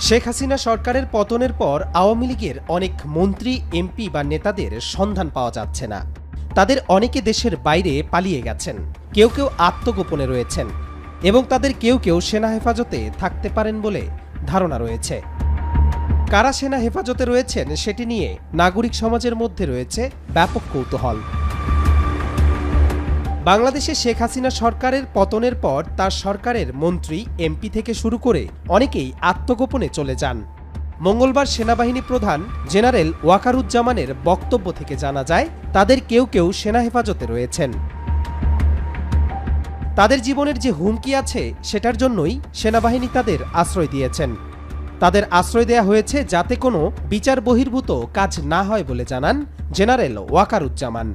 শেখ হাসিনা সরকারের পতনের পর আওয়ামী লীগের অনেক মন্ত্রী, এমপি বা নেতাদের সন্ধান পাওয়া যাচ্ছে না। তাদের অনেকে দেশের বাইরে পালিয়ে গেছেন। কেউ কেউ আত্মগোপনে রয়েছেন এবং তাদের কেউ কেউ সেনা হেফাজতে থাকতে পারেন বলে ধারণা রয়েছে। কারা সেনা হেফাজতে রয়েছেন সেটি নিয়ে নাগরিক সমাজের মধ্যে রয়েছে ব্যাপক কৌতূহল। বাংলাদেশে শেখ হাসিনা সরকারের পতনের পর তার সরকারের মন্ত্রী, এমপি থেকে শুরু করে অনেকেই আত্মগোপনে চলে যান। মঙ্গলবার সেনাবাহিনী প্রধান জেনারেল ওয়াকারুজ্জামানের বক্তব্য থেকে জানা যায়, তাদের কেউ কেউ সেনা হেফাজতে রয়েছেন। তাদের জীবনের যে হুমকি আছে, সেটার জন্যই সেনাবাহিনী তাদের আশ্রয় দিয়েছেন। তাদের আশ্রয় দেয়া হয়েছে যাতে কোনো বিচার বহির্ভূত কাজ না হয় বলে জানান জেনারেল ওয়াকারুজ্জামান।